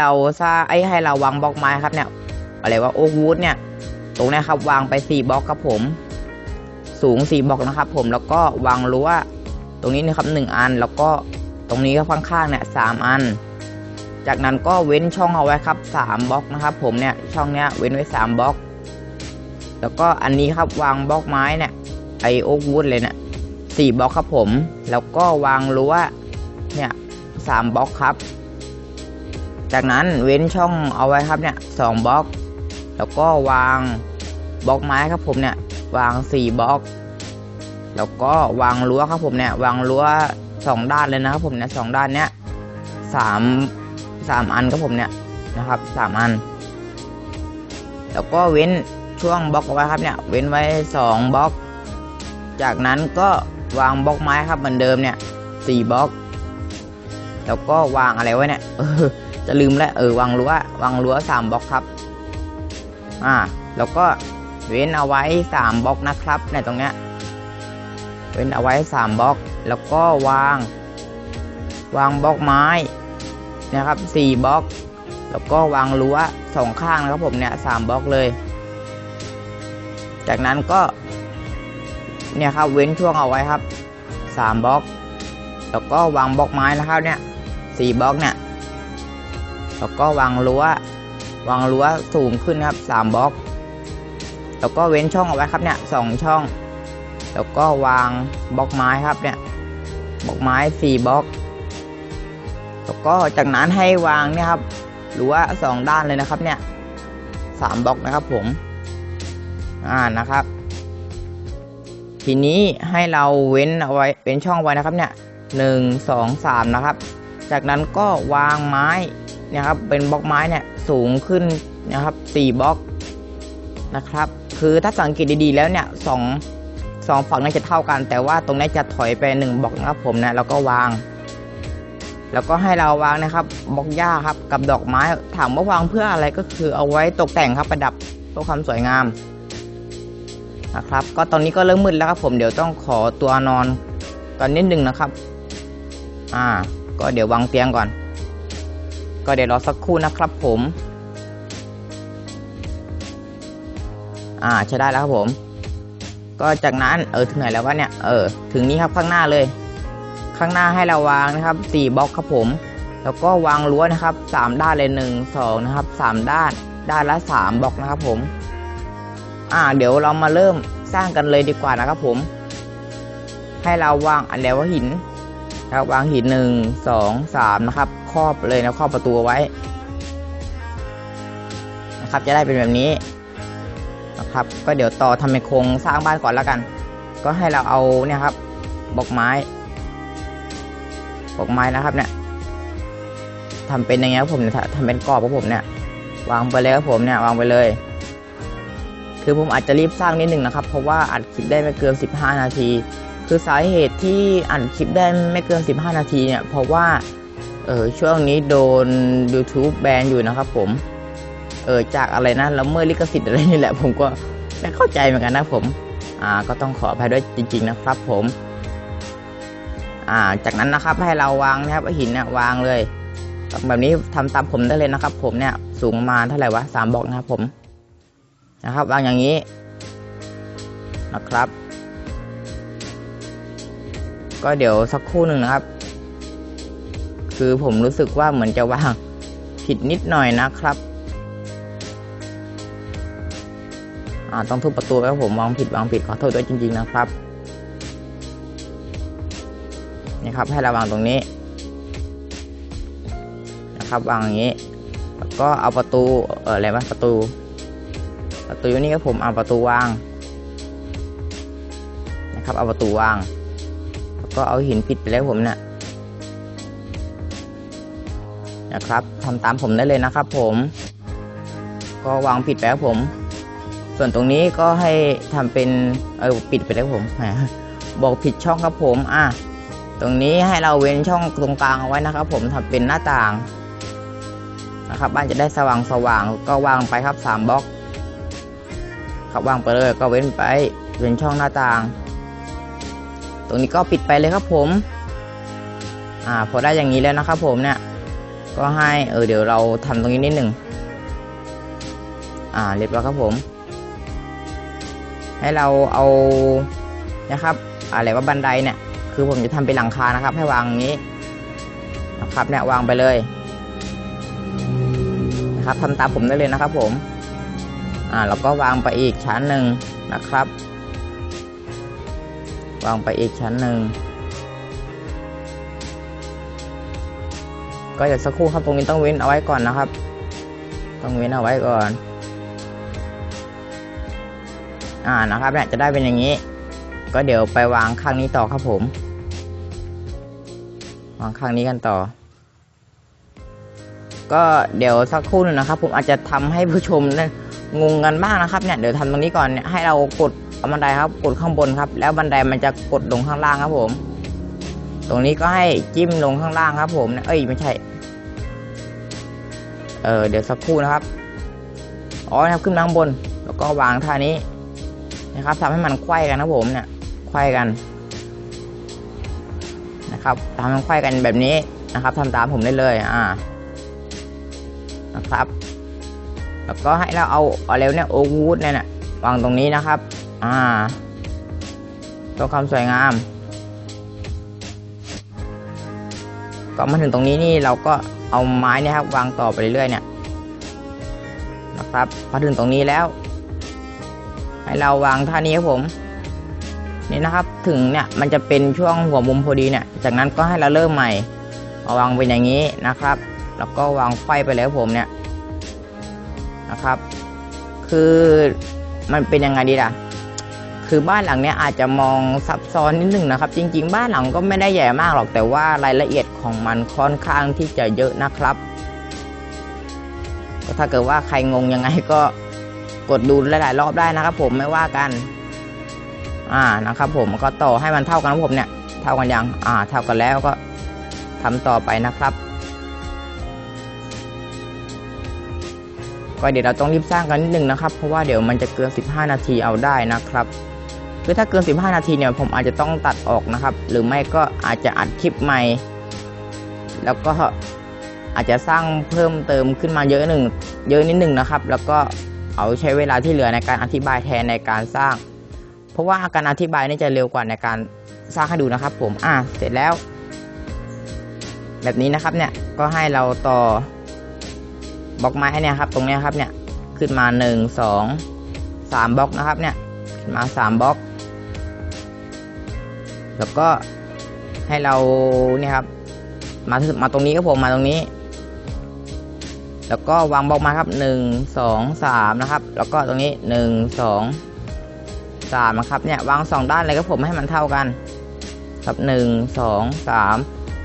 เราสร้างไอ้ให้เราวางบล็อกไม้ครับเนี่ยอะไรว่าโอ๊กวูดเนี่ย ตรงนี้ครับวางไปสี่บล็อกครับผม สูงสี่บล็อกนะครับผมแล้วก็วางรั้วตรงนี้นะครับหนึ่งอันแล้วก็ตรงนี้ก็ข้างๆเนี่ยสามอัน จากนั้นก็เว้นช่องเอาไว้ครับสามบล็อกนะครับผมเนี่ยช่องเนี้ยเว้นไว้สามบล็อก แล้วก็อันนี้ครับวางบล็อกไม้เนี่ยไอโอ๊กวูดเลยเนี่ยสี่บล็อกครับผม แล้วก็วางรั้วเนี่ยสามบล็อกครับ จากนั้นเว้นช่องเอาไว้ครับเนี่ยสองบล็อก แล้วก็วางบล็อกไม้ครับผมเนี่ยวางสี่บล็อก แล้วก็วางรั้วครับผมเนี่ยวางรั้วสองด้านเลยนะครับผมเนี่ยสองด้านเนี้ยสามสามอันครับผมเนี่ยนะครับสามอัน แล้วก็เว้นช่วงบล็อกไว้ครับเนี่ยเว้นไว้สองบล็อก จากนั้นก็วางบล็อกไม้ครับเหมือนเดิมเนี่ยสี่บล็อก แล้วก็วางอะไรไว้เนี่ย จะลืมแล้วเออวางรั้ววางรั้วสามบล็อกครับอ่าแล้วก็เว้นเอาไว้สามบล็อกนะครับในตรงเนี้ยเว้นเอาไว้สามบล็อก แล้วก็วาง วางบล็อกไม้นะครับสี่บล็อก แล้วก็วางรั้วสองข้างนะครับผมเนี่ยสามบล็อกเลย จากนั้นก็เนี่ยครับเว้นช่วงเอาไว้ครับสามบล็อก แล้วก็วางบล็อกไม้นะครับเนี่ยสี่บล็อกเนี่ย แล้วก็วางรั้ววางรั้วสูงขึ้นครับสามบล็อกแล้วก็เว้นช่องเอาไว้ครับเนี่ยสองช่อง แล้วก็วางบล็อกไม้ครับเนี่ยบล็อกไม้สี่บล็อกแล้วก็จากนั้นให้วางเนี่ยครับรั้วสองด้านเลยนะครับเนี่ยสามบล็อกนะครับผมอ่านะครับ ทีนี้ให้เราเว้นเอาไว้เป็นช่องไว้นะครับเนี่ยหนึ่งสองสามนะครับ จากนั้นก็วางไม้ นี่ยครับ เป็นบล็อกไม้เนี่ยสูงขึ้นนะครับสี่บล็อกนะครับ คือถ้าสังเกตดีๆแล้วเนี่ยสองสองฝั่งนี้จะเท่ากัน แต่ว่าตรงนี้จะถอยไปหนึ่งบล็อกนะครับผมนะแล้วก็วาง แล้วก็ให้เราวางนะครับบล็อกหญ้าครับกับดอกไม้ถามว่าวางเพื่ออะไรก็คือเอาไว้ตกแต่งครับประดับเพื่อความสวยงามนะครับ ก็ตอนนี้ก็เริ่มมืดแล้วครับผมเดี๋ยวต้องขอตัวนอนตอนนิดนึงนะครับ อ่า ก็เดี๋ยววางเตียงก่อน ก็เดี๋ยวรอสักครู่นะครับผม อ่าใช้ได้แล้วครับผม ก็จากนั้นเออถึงไหนแล้ววะเนี่ย เออถึงนี้ครับข้างหน้าเลย ข้างหน้าให้เราวางนะครับสี่บล็อกครับผม แล้วก็วางรั้วนะครับสามด้านเลยหนึ่งสองนะครับสามด้านด้านละสามบล็อกนะครับผม อ่า เดี๋ยวเรามาเริ่มสร้างกันเลยดีกว่านะครับผม ให้เราวางอันแล้วว่าหินนะครับวางหินหนึ่งสองสามนะครับ ครอบเลยนะครอบประตูไว้ นะครับจะได้เป็นแบบนี้นะครับ ก็เดี๋ยวต่อทำเป็นโครงสร้างบ้านก่อนแล้วกัน ก็ให้เราเอาเนี่ยครับบอกไม้บอกไม้นะครับเนี่ยทำเป็นอย่างเงี้ยผมเนี่ยทำเป็นกรอบของผมเนี่ยวางไปเลยครับผมเนี่ยวางไปเลย คือผมอาจจะรีบสร้างนิดหนึ่งนะครับ เพราะว่าอัดคลิปได้ไม่เกิน 15 นาที คือสาเหตุที่อัดคลิปได้ไม่เกิน 15 นาทีเนี่ยเพราะว่า เออช่วงนี้โดน YouTube แบนอยู่นะครับผม เออจากอะไรนะแล้วเมื่อลิขสิทธิ์อะไรนี่แหละ ผมก็ไม่เข้าใจเหมือนกันนะผม อ่าก็ต้องขออภัยด้วยจริง ๆ นะครับผม อ่าจากนั้นนะครับให้เราวางนะครับหินเนี่ยวางเลยแบบนี้ทำตามผมได้เลยนะครับ ผมเนี่ยสูงมาเท่าไหร่วะสามบอกนะครับผมนะครับ วางอย่างนี้นะครับ ก็เดี๋ยวสักครู่หนึ่งนะครับ คือผมรู้สึกว่าเหมือนจะวางผิดนิดหน่อยนะครับ อ่าต้องทุบประตูแล้วผมวางผิดวางผิดขอโทษด้วยจริง ๆ นะครับนี่ครับให้ราวางตรงนี้ นะครับวางอย่างนี้ แล้วก็เอาประตูเอออะไรวะประตู ประตูนี้ก็ผมเอาประตูวางนะครับเอาประตูวาง แล้วก็เอาหินปิดไปแล้วผมเนี่ย นะครับทำตามผมได้เลยนะครับ ผม ก็วางผิดไปแล้วผม ส่วนตรงนี้ก็ให้ทำเป็นเออปิดไปแล้วผมบอกผิดช่องครับผม อะตรงนี้ให้เราเว้นช่องตรงกลางเอาไว้นะครับ ผมทำเป็นหน้าต่างนะครับ บ้านจะได้สว่างสว่างก็วางไปครับสามบล็อกครับวางไปเลยก็เว้นไปเว้นช่องหน้าต่าง ตรงนี้ก็ปิดไปเลยครับผม อ่าพอได้อย่างนี้แล้วนะครับผมเนี่ย ก็ให้เออเดี๋ยวเราทำตรงนี้นิดหนึ่งอ่าเรียบร้อยครับผม ให้เราเอานะครับ อะไรว่าบันไดเนี่ย คือผมจะทำเป็นหลังคานะครับ ให้วางอย่างนี้นะครับเนี่ยวางไปเลยนะครับทำตามผมได้เลยนะครับ ผมอ่าแล้วก็วางไปอีกชั้นหนึ่งนะครับ วางไปอีกชั้นหนึ่ง ก็อย่สักครู่ครับตรงนี้ต้องเว้นเอาไว้ก่อนนะครับ ต้องเว้นเอาไว้ก่อน อ่านะครับเนี่ยจะได้เป็นอย่างนี้ ก็เดี๋ยวไปวางข้างนี้ต่อครับผม วางข้างนี้กันต่อ ก็เดี๋ยวสักครู่หนึ่งนะครับ ผมอาจจะทำให้ผู้ชมนั้นงงกันบ้างนะครับเนี่ยเดี๋ยวทำตรงนี้ก่อนเนี่ยให้เรากดเอาบันไดครับ กดข้างบนครับ แล้วบันไดมันจะกดลงข้างล่างครับผม ตรงนี้ก็ให้จิ้มลงข้างล่างครับผมเอ้ยไม่ใช่ เออเดี๋ยวสักครู่นะครับอ๋อนะครับขึ้นมาข้างบน แล้วก็วางท่านี้นะครับทำให้มันไขว้กันนะผมเนี่ยไขว้กันนะครับทำให้มันไขว้กันแบบนี้นะครับทำตามผมได้เลยอ่านะครับ แล้วก็ให้เราเอาเอาเร็วเนี่ยโอวูดเนี่ยนะวางตรงนี้นะครับ อ่าตัวความสวยงาม ก็มาถึงตรงนี้นี่เราก็ เอาไม้เนี่ยครับวางต่อไปเรื่อยๆเนี่ยนะครับมาถึงตรงนี้แล้ว ให้เราวางท่านี้ครับผมนี่นะครับถึงเนี่ยมันจะเป็นช่วงหัวมุมพอดีเนี่ย จากนั้นก็ให้เราเริ่มใหม่เอาวางเป็นอย่างนี้นะครับ แล้วก็วางไฟไปเลยผมเนี่ยนะครับ คือมันเป็นยังไงดีล่ะ คือบ้านหลังเนี้ยอาจจะมองซับซ้อนนิดนึงนะครับ จริง ๆ บ้านหลังก็ไม่ได้ใหญ่มากหรอกแต่ว่ารายละเอียดของมันค่อนข้างที่จะเยอะนะครับก็ถ้าเกิดว่าใครงงยังไงก็กดดูหลายๆรอบได้นะครับ ผมไม่ว่ากัน อ่านะครับ ผมก็ต่อให้มันเท่ากันผมเนี่ย เท่ากันยังอ่า เท่ากันแล้วก็ทำต่อไปนะครับก็เดี๋ยวเราต้องรีบสร้างกันนิดนึงนะครับ เพราะว่าเดี๋ยวมันจะเกิน15 นาทีเอาได้นะครับ คือถ้าเกิน 15 นาทีเนี่ยผมอาจจะต้องตัดออกนะครับ หรือไม่ก็อาจจะอัดคลิปใหม่ แล้วก็อาจจะสร้างเพิ่มเติมขึ้นมาเยอะหนึ่งเยอะนิดหนึ่งนะครับ แล้วก็เอาใช้เวลาที่เหลือในการอธิบายแทนในการสร้าง เพราะว่าการอธิบายนี่จะเร็วกว่าในการสร้างให้ดูนะครับ ผมอะเสร็จแล้ว แบบนี้นะครับเนี่ยก็ให้เราต่อบล็อกไม้เนี่ยครับ ตรงนี้ครับเนี่ยขึ้นมาหนึ่งสองสามบล็อกนะครับเนี่ยขึ้นมาสามบล็อก แล้วก็ให้เราเนี่ยครับ มามาตรงนี้ครับผมมาตรงนี้ แล้วก็วางบล็อกมาครับหนึ่งสองสามนะครับ แล้วก็ตรงนี้หนึ่งสองสามนะครับเนี่ยวางสองด้านเลยครับผมให้มันเท่ากันครับหนึ่งสองสาม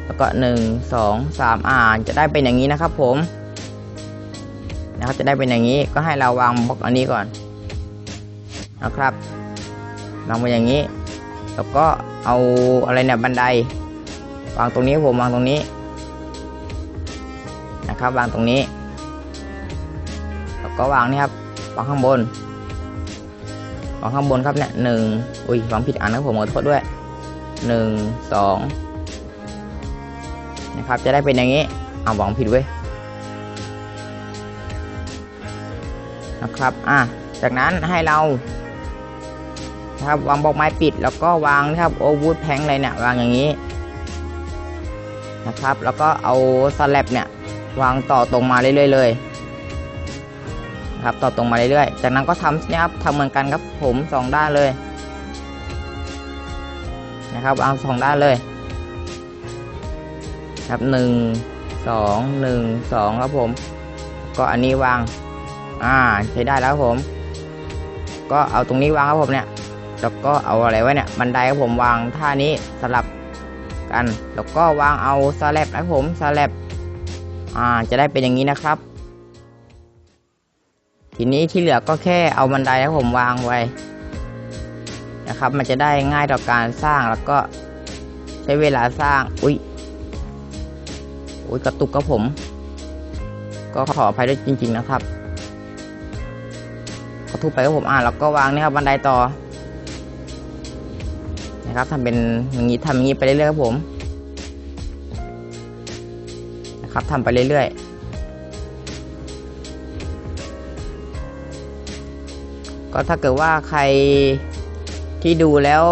แล้วก็หนึ่งสองสามอ่านจะได้เป็นอย่างนี้นะครับ ผมนะครับจะได้เป็นอย่างนี้ก็ให้เราวางบล็อกอันนี้ก่อนนะครับวางไปอย่างนี้ แล้วก็ เอาอะไรเนี่ยบันได วางตรงนี้ผมวางตรงนี้นะครับ วางตรงนี้ แล้วก็วางนี่ครับวางข้างบนวางข้างบนครับเนี่ยหนึ่งอุ้ยวางผิดอันนะผมขอโทษด้วยหนึ่งสองนะครับจะได้เป็นอย่างนี้เอาวางผิดเว้ยนะครับ อะ จากนั้นให้เรา นะครับวางบล็อกไม้ปิด แล้วก็วางนะครับโอวูดแพงเลยเนี่ยวางอย่างนี้นะครับ แล้วก็เอาสแลบเนี่ยวางต่อตรงมาเรื่อยๆเลยนะครับต่อตรงมาเรื่อยๆจากนั้นก็ทำนะครับทำเหมือนกันครับผมสองด้านเลยนะครับวางสองด้านเลยครับหนึ่งสองหนึ่งสองครับผม ก็อันนี้วางอ่าใช้ได้แล้วครับผม ก็เอาตรงนี้วางครับผมเนี่ย แล้วก็เอาอะไรไว้เนี่ยบันไดครับผมวางท่านี้สลับกัน แล้วก็วางเอาสแลบนะครับผมสแลบอ่าจะได้เป็นอย่างนี้นะครับ ทีนี้ที่เหลือก็แค่เอาบันไดนะครับผมวางไว้นะครับ มันจะได้ง่ายต่อการสร้างแล้วก็ใช้เวลาสร้างอุ้ยอุ้ยกระตุกครับผม ก็ขออภัยด้วยจริง ๆนะครับก็ทุบไปครับผมอ่าแล้วก็วางนี่ครับบันไดต่อ นะครับทำเป็นอย่างนี้ทำอย่างนี้ไปเรื่อยๆครับผมนะครับนะครับทำไปเรื่อยๆ ก็ถ้าเกิดว่าใครที่ดูแล้ว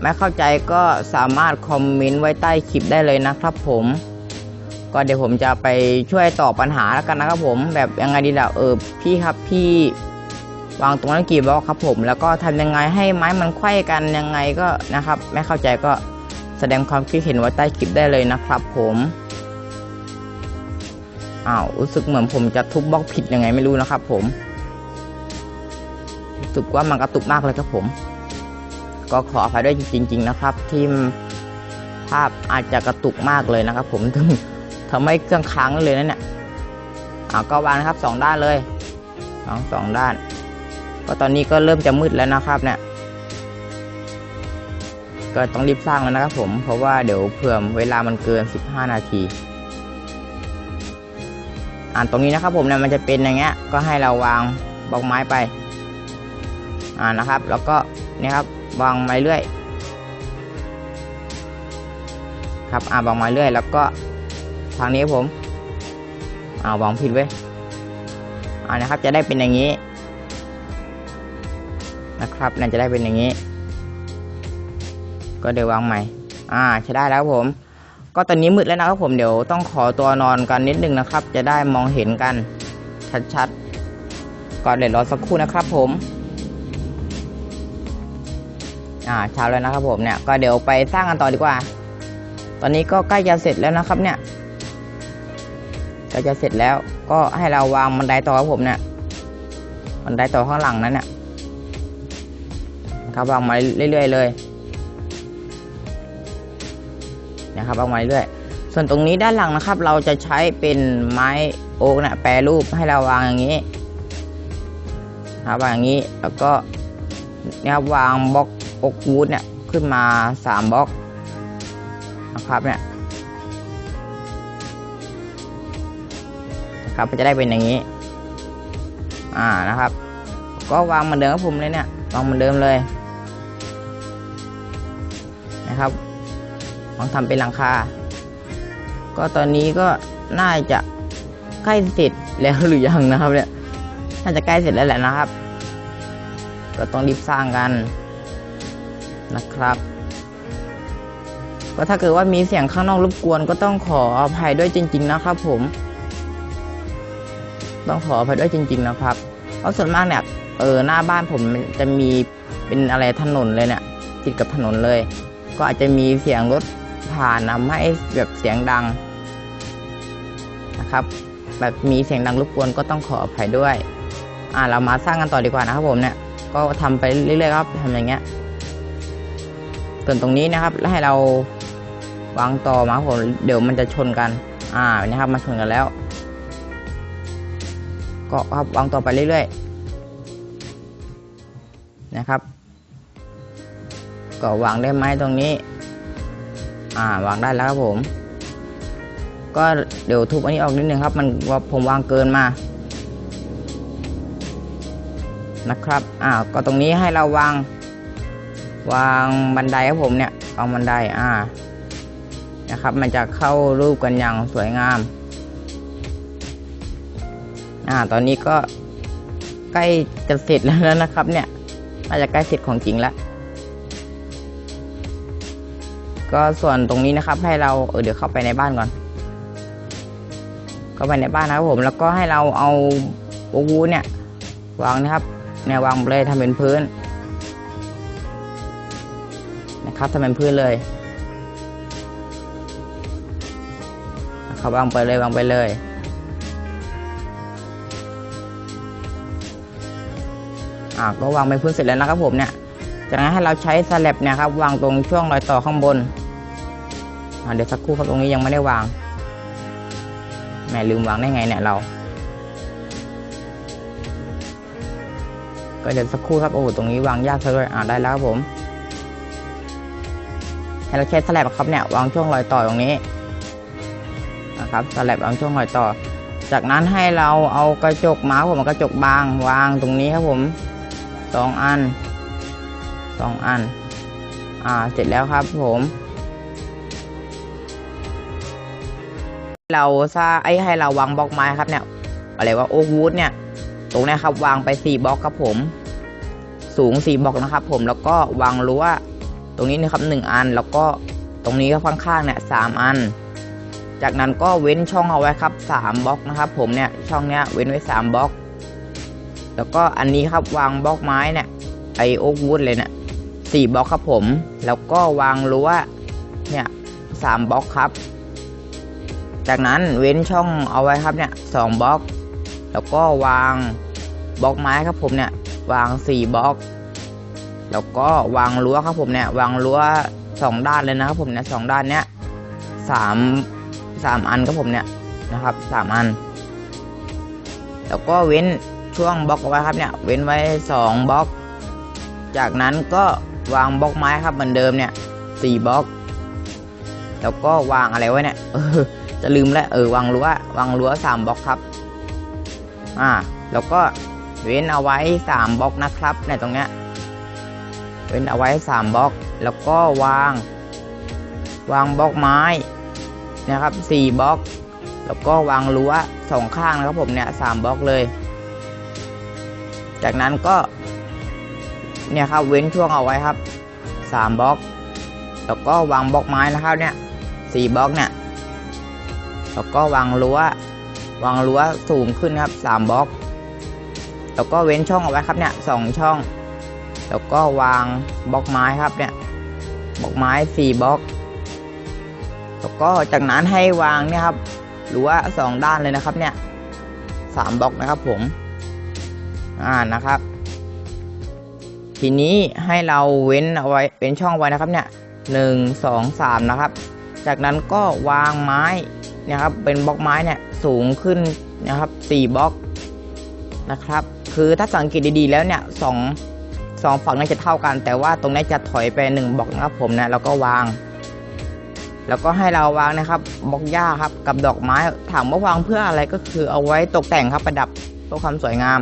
ไม่เข้าใจก็สามารถคอมเมนต์ไว้ใต้คลิปได้เลยนะครับผมก็เดี๋ยวผมจะไปช่วยตอบปัญหาแล้วกันนะครับผม แบบยังไงดีล่ะเออพี่ครับพี่ วางตรงนั้นกี่บล็อกครับผม แล้วก็ทำยังไงให้ไม้มันไขว้กันยังไงก็นะครับ ไม่เข้าใจก็แสดงความคิดเห็นไว้ใต้คลิปได้เลยนะครับผมอ้าวรู้สึกเหมือนผมจะทุบบล็อกผิดยังไงไม่รู้นะครับผมรู้สึกว่ามันกระตุกมากเลยครับผม ก็ขออภัยด้วยจริง ๆ นะครับ ที่ภาพอาจจะกระตุกมากเลยนะครับ ผมถึงทำให้เครื่องค้างเลยนะเนี่ยอ่าก็วางนะครับสองด้านเลยสองสองด้าน ก็ตอนนี้ก็เริ่มจะมืดแล้วนะครับเนี่ยก็ต้องรีบสร้างแล้วนะครับผมเพราะว่าเดี๋ยวเผื่อเวลามันเกิน 15 นาทีอ่านตรงนี้นะครับผมเนี่ยมันจะเป็นอย่างเงี้ยก็ให้เราวางบล็อกไม้ไปอ่านะครับ แล้วก็เนี่ยครับวางไม้เรื่อยครับอ่าวางไม้เรื่อย แล้วก็ทางนี้ผมอ่าวางผิดไว้ยอ่านะครับจะได้เป็นอย่างนี้ นะครับนั่นจะได้เป็นอย่างนี้ ก็เดี๋ยววางใหม่ อ่าใช้ได้แล้วครับผม ก็ตอนนี้มืดแล้วนะครับผมเดี๋ยวต้องขอตัวนอนกันนิดนึงนะครับ จะได้มองเห็นกันชัดๆก่อนเดี๋ยวรอสักครู่นะครับ ผม อ่าเช้าแล้วนะครับผมเนี่ยก็เดี๋ยวไปสร้างกันต่อดีกว่า ตอนนี้ก็ใกล้จะเสร็จแล้วนะครับเนี่ยใกล้จะเสร็จแล้วก็ให้เราวางบันไดต่อครับผมเนี่ยบันไดต่อข้างหลังนั้นเนี่ย ครับวางมาเรื่อยๆเลยนะครับวางมาเรื่อยส่วนตรงนี้ด้านหลังนะครับ เราจะใช้เป็นไม้โอ๊กเนี่ยแปรรูปให้เราวางอย่างนี้ครับวางอย่างนี้แล้วก็เนี่ยครับวางบล็อกโอ๊กวูดเนี่ยขึ้นมาสามบล็อกนะครับเนี่ยนะครับก็จะได้เป็นอย่างนี้ อ่านะครับ ก็วางเหมือนเดิมครับผมเลยเนี่ยวางเหมือนเดิมเลย นะครับวางทำเป็นหลังคา ก็ตอนนี้ก็น่าจะใกล้เสร็จแล้วหรือยังนะครับเนี่ยน่าจะใกล้เสร็จแล้วแหละนะครับ ก็ต้องรีบสร้างกันนะครับ ก็ถ้าเกิดว่ามีเสียงข้างนอกรบกวนก็ต้องขออภัยด้วยจริง ๆ นะครับ ผม ต้องขออภัยด้วยจริง ๆ นะครับ เพราะส่วนมากเนี่ยเออหน้าบ้านผมจะมีเป็นอะไรถนนเลยเนี่ยติดกับถนนเลย ก็อาจจะมีเสียงรถผ่านทำให้แบบเสียงดังนะครับ แบบมีเสียงดังรบกวนก็ต้องขออภัยด้วย อ่าเรามาสร้างกันต่อดีกว่านะครับผมเนี่ยก็ทำไปเรื่อยๆครับทำอย่างเงี้ย ส่วนตรงนี้นะครับแล้วให้เราวางต่อมาครับผมเดี๋ยวมันจะชนกัน อ่านะครับมาชนกันแล้ว ก็ครับวางต่อไปเรื่อยๆนะครับ ก็วางได้ไหมตรงนี้ อ่าวางได้แล้วครับผม ก็เดี๋ยวทุบอันนี้ออกนิดนึงครับ มันว่าผมวางเกินมา นะครับอ่าก็ตรงนี้ให้เราวาง วางบันไดครับผมเนี่ยวางบันไดอ่านะครับ มันจะเข้ารูปกันอย่างสวยงาม อ่า ตอนนี้ก็ใกล้จะเสร็จแล้วนะครับเนี่ยน่าจะใกล้เสร็จของจริงแล้ว ก็ส่วนตรงนี้นะครับ ให้เราเออเดี๋ยวเข้าไปในบ้านก่อน เข้าไปในบ้านนะครับผมแล้วก็ให้เราเอาโอวูเนี่ย วางนะครับเนี่ยวางเลยทำเป็นพื้น นะครับทำเป็นพื้นเลยนะครับวางไปเลยวางไปเลยอ่าก็วางเป็นพื้นเสร็จแล้วนะครับผมเนี่ยจากนั้นให้เราใช้สแลบเนี่ยครับวางตรงช่วงรอยต่อข้างบน เดี๋ยวสักครู่ครับตรงนี้ยังไม่ได้วางแหมลืมวางได้ไงเนี่ยเรา ก็เดี๋ยวสักครู่ครับโอ้โหตรงนี้วางยากซะด้วยอ่าได้แล้วครับผมให้เราใช้สแลบครับเนี่ยวางช่วงรอยต่อตรงนี้นะครับสแลบวางช่วงรอยต่อ จากนั้นให้เราเอากระจกมาผมกระจกบางวางตรงนี้ครับผมสองอันสองอัน อ่าเสร็จแล้วครับผม เราซาไอ้ให้เราวางบล็อกไม้ครับเนี่ยอะไรว่าโอ๊กวูดเนี่ย ตรงนี้ครับวางไปสี่บล็อกครับผม สูงสี่บล็อกนะครับ ผมแล้วก็วางรั้วตรงนี้นะครับหนึ่งอันแล้วก็ตรงนี้ก็ข้างๆเนี่ยสามอัน จากนั้นก็เว้นช่องเอาไว้ครับสามบล็อกนะครับ ผมเนี่ยช่องเนี้ยเว้นไว้สามบล็อก แล้วก็อันนี้ครับวางบล็อกไม้เนี่ยไอโอ๊กวูดเลยเนี่ยสี่บล็อกครับผม แล้วก็วางรั้วเนี่ยสามบล็อกครับ จากนั้นเว้นช่องเอาไว้ครับเนี่ยสองบล็อก แล้วก็วางบล็อกไม้ครับผมเนี่ยวางสี่บล็อก แล้วก็วางรั้วครับผมเนี่ยวางรั้วสองด้านเลยนะครับผมเนี่ยสองด้านเนี้ยสามสามอันครับผมเนี่ยนะครับสามอัน แล้วก็เว้นช่วงบล็อกไว้ครับเนี่ยเว้นไว้สองบล็อก จากนั้นก็วางบล็อกไม้ครับเหมือนเดิมเนี่ยสี่บล็อก แล้วก็วางอะไรไว้เนี่ย จะลืมแล้วเออวางรั้ววางรั้วสามบล็อกครับ อ่า แล้วก็เว้นเอาไว้สามบล็อกนะครับในตรงเนี้ยเว้นเอาไว้สามบล็อก แล้วก็วาง วางบล็อกไม้นะครับสี่บล็อก แล้วก็วางรั้วสองข้างนะครับผมเนี่ยสามบล็อกเลย จากนั้นก็เนี่ยครับเว้นช่วงเอาไว้ครับสามบล็อก แล้วก็วางบล็อกไม้นะครับเนี่ยสี่บล็อกเนี่ย แล้วก็วางรั้ว วางรั้วสูงขึ้นครับสามบล็อก แล้วก็เว้นช่องเอาไว้ครับเนี่ยสองช่อง แล้วก็วางบล็อกไม้ครับเนี่ยบล็อกไม้สี่บล็อก แล้วก็จากนั้นให้วางเนี่ยครับรั้วสองด้านเลยนะครับเนี่ยสามบล็อกนะครับผม อ่านะครับ ทีนี้ให้เราเว้นเอาไว้เป็นช่องไว้นะครับเนี่ยหนึ่งสองสามนะครับ จากนั้นก็วางไม้ นะครับ เป็นบล็อกไม้เนี่ยสูงขึ้นนะครับสี่บล็อกนะครับ คือถ้าสังเกตดีๆแล้วเนี่ยสองสองฝั่งน่าจะเท่ากัน แต่ว่าตรงนี้จะถอยไปหนึ่งบล็อกนะครับผมนะแล้วก็วาง แล้วก็ให้เราวางนะครับบล็อกหญ้าครับกับดอกไม้ถามว่าวางเพื่ออะไรก็คือเอาไว้ตกแต่งครับประดับเพื่อความสวยงาม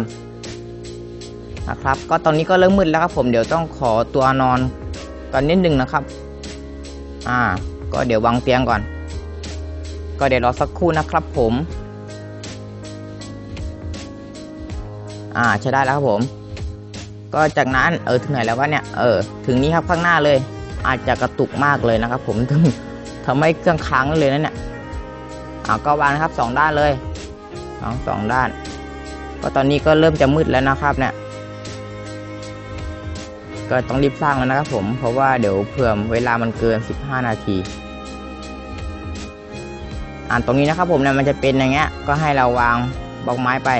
นะครับ ก็ตอนนี้ก็เริ่มมืดแล้วครับผมเดี๋ยวต้องขอตัวนอนก่อนนิดนึงนะครับ อ่า ก็เดี๋ยววางเตียงก่อน ก็เดี๋ยวรอสักครู่นะครับผม อ่าใช้ได้แล้วครับผม ก็จากนั้นเออถึงไหนแล้ววะเนี่ยเออถึงนี้ครับข้างหน้าเลย อาจจะกระตุกมากเลยนะครับ ผมทำทำให้เครื่องค้างเลยนะเนี่ยอ่าก็วางนะครับสองด้านเลยสองสองด้าน ก็ตอนนี้ก็เริ่มจะมืดแล้วนะครับเนี่ยก็ต้องรีบสร้างแล้วนะครับผม เพราะว่าเดี๋ยวเผื่อเวลามันเกิน 15 นาที อ่านตรงนี้นะครับผมเนี่ยมันจะเป็นอย่างเงี้ยก็ให้เราวางบล็อกไม้ไป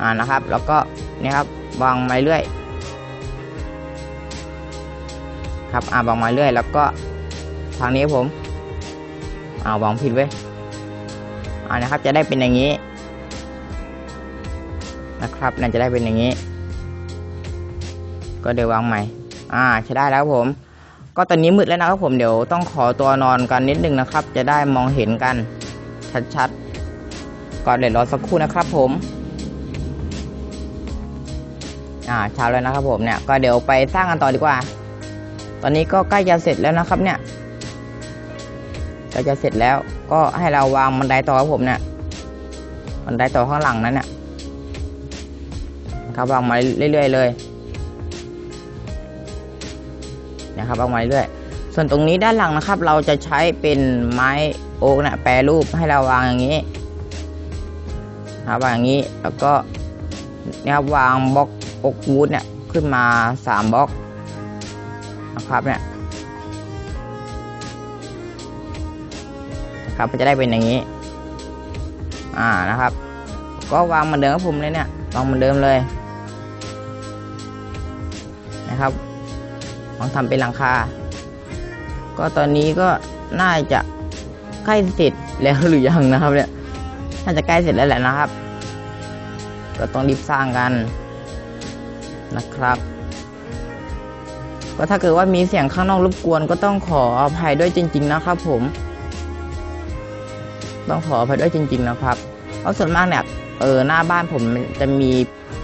อ่านะครับ แล้วก็นี่ครับวางไม้เรื่อยครับอ่าวางไม้เรื่อย แล้วก็ทางนี้ผมอ่าวางผิดไว้ยอ่านะครับจะได้เป็นอย่างนี้นะครับน่าจะได้เป็นอย่างนี้ ก็เดี๋ยววางใหม่ อ่าใช้ได้แล้วผม ก็ตอนนี้มืดแล้วนะครับผมเดี๋ยวต้องขอตัวนอนกันนิดนึงนะครับ จะได้มองเห็นกันชัดๆก็เดี๋ยวรอสักครู่นะครับผมอ่าเช้าแล้วนะครับผมเนี่ยก็เดี๋ยวไปสร้างกันต่อดีกว่า ตอนนี้ก็ใกล้จะเสร็จแล้วนะครับเนี่ยใกล้จะเสร็จแล้วก็ให้เราวางบันไดต่อครับผมเนี่ยบันไดต่อข้างหลังนั้นเนี่ยครับวางมาเรื่อยๆเลย นะครับวางมาเรื่อยส่วนตรงนี้ด้านหลังนะครับ เราจะใช้เป็นไม้โอ๊กนี่ยแปรรูปให้เราวางอย่างนี้ครับวางอย่างนี้แล้วก็เนี่ยครับวางบล็อกโอ๊กวูดเนี่ยขึ้นมาสามบล็อกนะครับเนี่ยครับก็จะได้เป็นอย่างนี้ อ่านะครับ ก็วางเหมือนเดิมครับผมเลยเนี่ยวางเหมือนเดิมเลยนะครับ ลองทำเป็นหลังคา ก็ตอนนี้ก็น่าจะใกล้เสร็จแล้วหรือยังนะครับเนี่ยน่าจะใกล้เสร็จแล้วแหละนะครับ ก็ต้องรีบสร้างกันนะครับ ก็ถ้าเกิดว่ามีเสียงข้างนอกรบกวน ก็ต้องขออภัยด้วยจริง ๆ นะครับ ผม ต้องขออภัยด้วยจริง ๆ นะครับ เพราะส่วนมากเนี่ยเออหน้าบ้านผมจะมี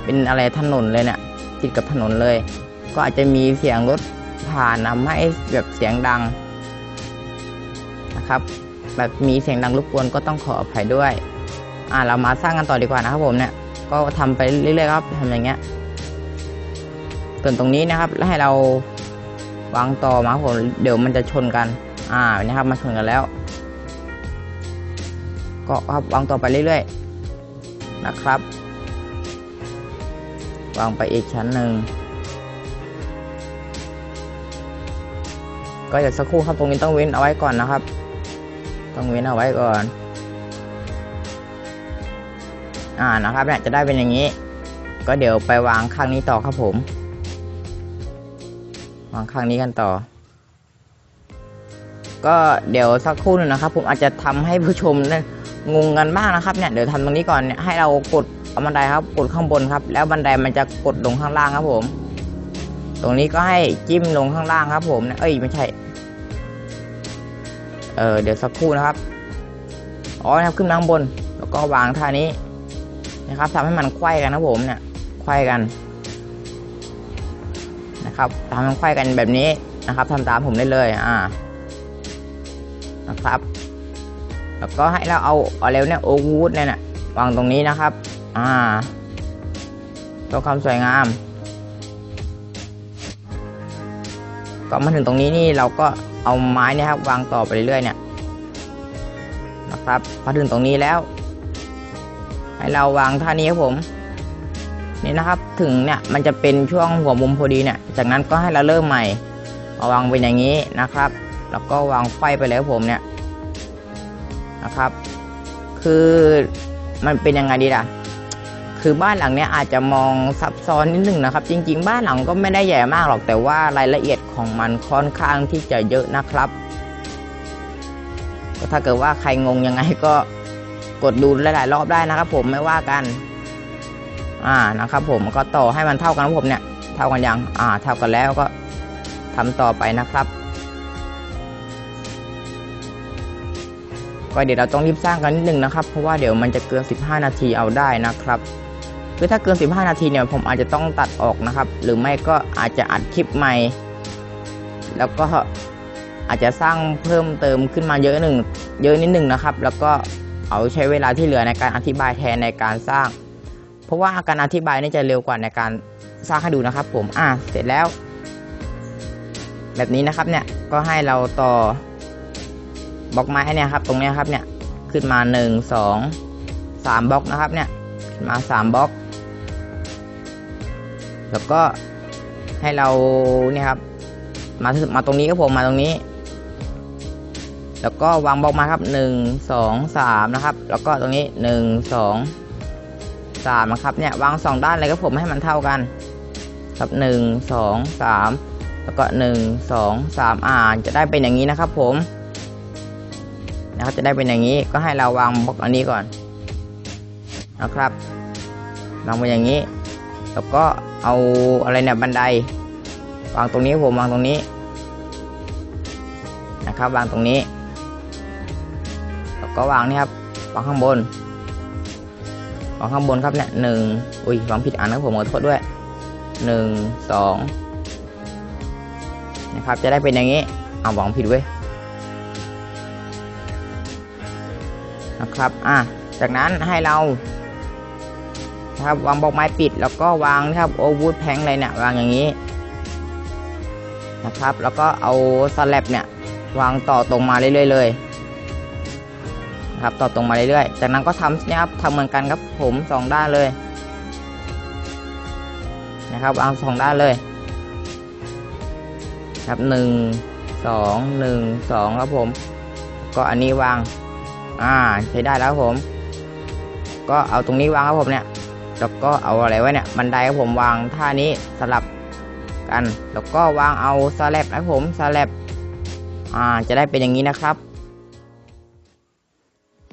เป็นอะไรถนนเลยเนี่ยติดกับถนนเลย ก็อาจจะมีเสียงรถ ผ่านทำให้แบบเสียงดังนะครับ แบบมีเสียงดังรบกวนก็ต้องขออภัยด้วย อ่าเรามาสร้างกันต่อดีกว่านะครับผมเนี่ย ก็ทำไปเรื่อยๆครับทำอย่างเงี้ย ส่วนตรงนี้นะครับแล้วให้เราวางต่อมาครับผมเดี๋ยวมันจะชนกัน อ่านี่ครับมาชนกันแล้ว ก็ครับวางต่อไปเรื่อยๆนะครับ วางไปอีกชั้นหนึ่ง ก็เดี๋ยวสักครู่ครับตรงนี้ต้องเว้นเอาไว้ก่อนนะครับ ต้องเว้นเอาไว้ก่อน อ่านะครับเนี่ยจะได้เป็นอย่างนี้ ก็เดี๋ยวไปวางข้างนี้ต่อครับผม วางข้างนี้กันต่อ ก็เดี๋ยวสักครู่หนึงนะครับ ผมอาจจะทำให้ผู้ชมนี่งงกันบ้างนะครับเนี่ยเดี๋ยวทำตรงนี้ก่อนเนี่ยให้เรากดเอาบันไดครับ กดข้างบนครับ แล้วบันไดมันจะกดลงข้างล่างครับผม ตรงนี้ก็ให้จิ้มลงข้างล่างครับ ผมนะเอ้ยไม่ใช่ เออเดี๋ยวสักครู่นะครับอ๋อนะครับขึ้นมาข้างบน แล้วก็วางท่านี้นะครับทำให้มันไขว้กันนะผมเนี่ยไขว้กัน นะครับทำให้มันไขว้กันแบบนี้นะครับทำตามผมได้เลย อ่า นะครับ แล้วก็ให้เราเอาเอาเร็วเนี่ยโอวูดเนี่ยนะวางตรงนี้นะครับ อ่าตัวความสวยงาม ก็มาถึงตรงนี้นี่เราก็เอาไม้เนี่ยครับวางต่อไปเรื่อยๆเนี่ยนะครับมาถึงตรงนี้แล้ว ให้เราวางท่านี้ครับผมนี่นะครับถึงเนี่ยมันจะเป็นช่วงหัวมุมพอดีเนี่ย จากนั้นก็ให้เราเริ่มใหม่เอาวางเป็นอย่างนี้นะครับ แล้วก็วางไฟไปเลยครับผมเนี่ยนะครับ คือมันเป็นยังไงดีล่ะคือบ้านหลังเนี้ยอาจจะมองซับซ้อนนิดนึงนะครับ จริง ๆ บ้านหลังก็ไม่ได้ใหญ่มากหรอกแต่ว่ารายละเอียด ของมันค่อนข้างที่จะเยอะนะครับก็ถ้าเกิดว่าใครงงยังไงก็กดดูหลายๆรอบได้นะครับ ผมไม่ว่ากัน อ่านะครับ ผมก็ต่อให้มันเท่ากันครับผมเนี่ย เท่ากันยังอ่า เท่ากันแล้วก็ทำต่อไปนะครับ ก็เดี๋ยวเราต้องรีบสร้างกันนิดนึงนะครับ เพราะว่าเดี๋ยวมันจะเกิน 15 นาทีเอาได้นะครับคือถ้าเกิน 15 นาทีเนี่ยผมอาจจะต้องตัดออกนะครับ หรือไม่ก็อาจจะอัดคลิปใหม่ แล้วก็อาจจะสร้างเพิ่มเติมขึ้นมาเยอะหนึ่งเยอะนิดหนึ่งนะครับ แล้วก็เอาใช้เวลาที่เหลือในการอธิบายแทนในการสร้าง เพราะว่าการอธิบายนี่จะเร็วกว่าในการสร้างให้ดูนะครับ ผมอะเสร็จแล้ว แบบนี้นะครับเนี่ยก็ให้เราต่อบล็อกไม้เนี่ยครับ ตรงนี้ครับเนี่ยขึ้นมาหนึ่งสองสามบล็อกนะครับเนี่ยขึ้นมาสามบล็อก แล้วก็ให้เราเนี่ยครับ มามาตรงนี้ครับผมมาตรงนี้ แล้วก็วางบล็อกมาครับหนึ่งสองสามนะครับ แล้วก็ตรงนี้หนึ่งสองสามนะครับเนี่ยวางสองด้านเลยครับผมให้มันเท่ากัน ครับหนึ่งสองสามแล้วก็หนึ่งสองสามอ่านจะได้เป็นอย่างนี้นะครับผมนะครับจะได้เป็นอย่างนี้ก็ให้เราวางบล็อกอันนี้ก่อนนะครับวางไปอย่างนี้ แล้วก็เอาอะไรเนี่ยบันได วางตรงนี้ผมวางตรงนี้นะครับ วางตรงนี้ แล้วก็วางนี่ครับวางข้างบนวางข้างบนครับเนี่ยหนึ่งอุ้ยวางผิดอันนะผมขอโทษด้วยหนึ่งสองนะครับ จะได้เป็นอย่างนี้เอาวางผิดเว้ยนะครับอะจากนั้นให้เรานะครับวางบล็อกไม้ปิดแล้วก็วางนะครับโอวูดแพงเลยเนี่ยวางอย่างนี้ นะครับ แล้วก็เอาสแลบเนี่ยวางต่อตรงมาเรื่อยๆเลยนะครับต่อตรงมาเรื่อยๆ จากนั้นก็ทำนะครับทำเหมือนกันครับผมสองด้านเลยนะครับวางสองด้านเลย ครับหนึ่งสองหนึ่งสองครับผม ก็อันนี้วางอ่าใช้ได้แล้วผม ก็เอาตรงนี้วางครับผมเนี่ยแล้วก็เอาอะไรไว้เนี่ยบันไดครับผมวางท่านี้สลับ กัน แล้วก็วางเอาสแลบนะผมสแลบอ่าจะได้เป็นอย่างนี้นะครับ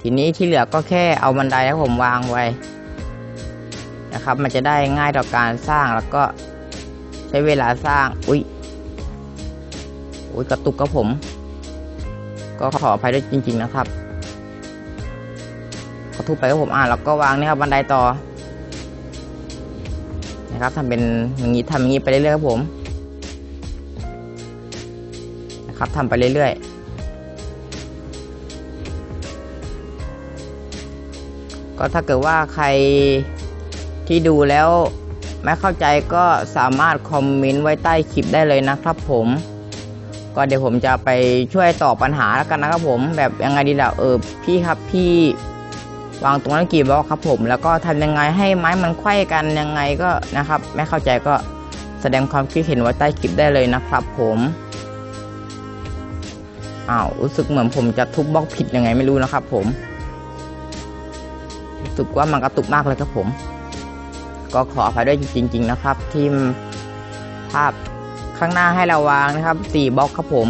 ทีนี้ที่เหลือก็แค่เอาบันไดครับผมวางไว้นะครับ มันจะได้ง่ายต่อการสร้างแล้วก็ใช้เวลาสร้างอุ้ยอุ้ยกระตุกครับผม ก็ขออภัยด้วยจริง ๆ นะครับ ขอทุบไปครับผมอ่าแล้วก็วางนี่ครับบันไดต่อะครับทำเป็นอย่างนี้ทำอย่างนี้ไปเรื่อยๆครับผมนะครับทำไปเรื่อยๆ ก็ถ้าเกิดว่าใครที่ดูแล้วไม่เข้าใจก็สามารถคอมเมนต์ไว้ใต้คลิปได้เลยนะครับผม ก็เดี๋ยวผมจะไปช่วยตอบปัญหาแล้วกันนะครับผม แบบยังไงดีล่ะเออพี่ครับพี่ วางตรงนั้นกี่บล็อกครับผม แล้วก็ทำยังไงให้ไม้มันไขว้กันยังไงก็นะครับ ไม่เข้าใจก็แสดงความคิดเห็นไว้ใต้คลิปได้เลยนะครับผมอ้าวรู้สึกเหมือนผมจะทุบบล็อกผิดยังไงไม่รู้นะครับ ผมรู้สึกว่ามันกระตุกมากเลยครับผม ก็ขออภัยด้วยจริง ๆ นะครับ ที่ภาพข้างหน้าให้เราวางนะครับ4บล็อกครับผม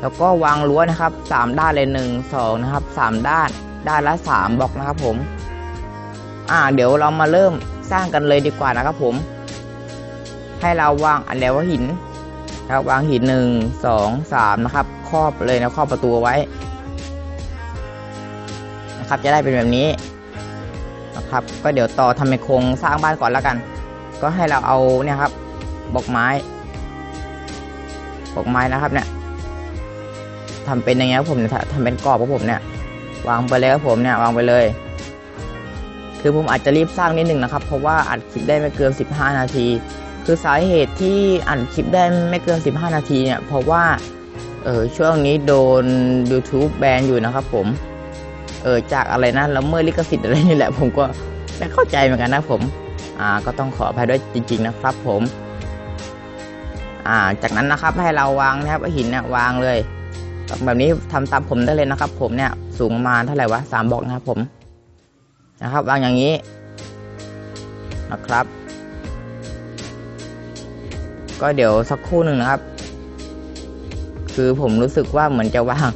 แล้วก็วางรั้วนะครับ 3 ด้านเลย1 2นะครับ 3 ด้าน ด้านละ3บล็อกนะครับผม อ่า เดี๋ยวเรามาเริ่มสร้างกันเลยดีกว่านะครับผม ให้เราวางอันแล้วว่าหินนะครับวางหินหนึ่งสองสามนะครับครอบเลยนะครอบประตูไว้ นะครับ จะได้เป็นแบบนี้นะครับ ก็เดี๋ยวต่อทำเป็นโครงสร้างบ้านก่อนแล้วกัน ก็ให้เราเอาเนี่ยครับบล็อกไม้บล็อกไม้นะครับเนี่ยทำเป็นอย่างเงี้ยครับผมทำเป็นกรอบของผมเนี่ย วางไปเลยครับผมเนี่ยวางไปเลย คือผมอาจจะรีบสร้างนิดหนึ่งนะครับ เพราะว่าอัดคลิปได้ไม่เกิน 15 นาที คือสาเหตุที่อัดคลิปได้ไม่เกิน 15 นาทีเนี่ย เพราะว่าเออช่วงนี้โดน YouTube แบนอยู่นะครับผม เออจากอะไรนะแล้วเมื่อลิขสิทธิ์อะไรนี่แหละ ผมก็ไม่เข้าใจเหมือนกันนะผมอ่าก็ต้องขออภัยด้วยจริง ๆ นะครับผม อ่าจากนั้นนะครับให้เราวางนะครับหินเนี่ยวางเลย แบบนี้ทำตามผมได้เลยนะครับ ผมเนี่ยสูงมาเท่าไหร่วะสามบล็อกนะครับผมนะครับวางอย่างนี้นะครับ ก็เดี๋ยวสักครู่หนึ่งนะครับ คือผมรู้สึกว่าเหมือนจะวาง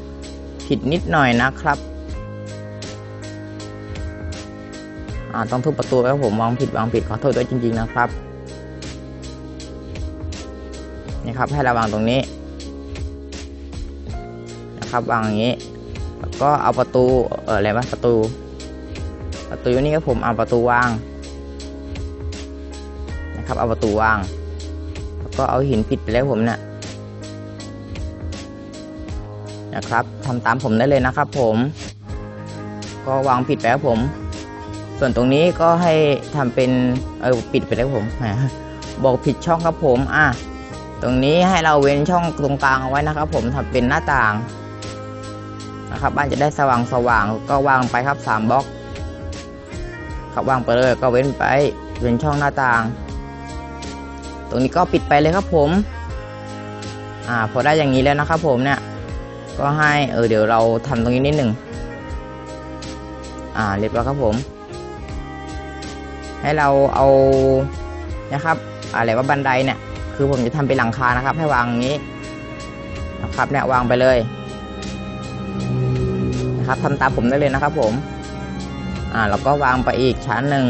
ผิดนิดหน่อยนะครับอ่าต้องทุบประตูไว้วผมวางผิดวางผิดขอโทษด้วยจริง ๆ นะครับนี่ครับให้ระวังตรงนี้ นะครับวางอย่างนี้แล้วก็เอาประตูเอออะไรวะประตู ประตูนี้ครับผมเอาประตูวางนะครับเอาประตูวาง แล้วก็เอาหินปิดไปแล้วผมเนี่ยนะครับทำตามผมได้เลยนะครับ ผม ก็วางปิดไปแล้วผม ส่วนตรงนี้ก็ให้ทำเป็นเออปิดไปแล้วผมบอกผิดช่องครับผม อะตรงนี้ให้เราเว้นช่องตรงกลางเอาไว้นะครับ ผมทำเป็นหน้าต่าง นะครับบ้านจะได้สว่างสว่างก็วางไปครับสามบล็อกครับวางไปเลยก็เว้นไปเว้นช่องหน้าต่าง ตรงนี้ก็ปิดไปเลยครับผมอ่าพอได้อย่างนี้แล้วนะครับผมเนี่ยก็ให้เออเดี๋ยวเราทำตรงนี้นิดหนึ่งอ่าเรียบร้อยครับผม ให้เราเอานะครับอะไรว่าบันไดเนี่ยคือผมจะทำเป็นหลังคานะครับ ให้วางอย่างนี้นะครับเนี่ยวางไปเลย นะครับทำตามผมได้เลยนะครับผม อ่าแล้วก็วางไปอีกชั้นหนึ่ง